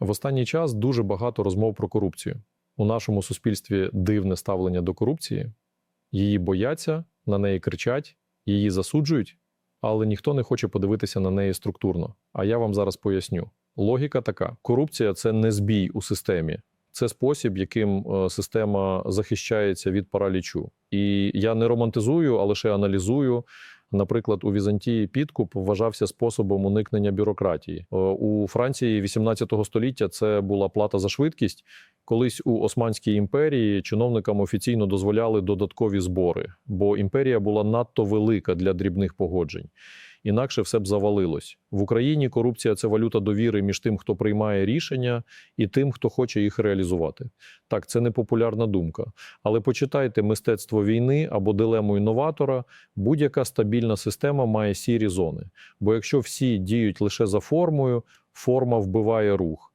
В останній час дуже багато розмов про корупцію. У нашому суспільстві дивне ставлення до корупції. Її бояться, на неї кричать, її засуджують, але ніхто не хоче подивитися на неї структурно. А я вам зараз поясню. Логіка така: корупція це не збій у системі, це спосіб, яким е, система захищається від паралічу. І я не романтизую, а лише аналізую. Наприклад, у Візантії підкуп вважався способом уникнення бюрократії. Е, У Франції 18 століття це була плата за швидкість. Колись у Османській імперії чиновникам офіційно дозволяли додаткові збори, бо імперія була надто велика для дрібних погоджень. Інакше все б завалилось. В Україні корупція це валюта довіри між тим, хто приймає рішення, і тим, хто хоче їх реалізувати. Так, це не популярна думка. Але почитайте мистецтво війни або дилему інноватора. Будь-яка стабільна система має сірі зони. Бо якщо всі діють лише за формою, форма вбиває рух.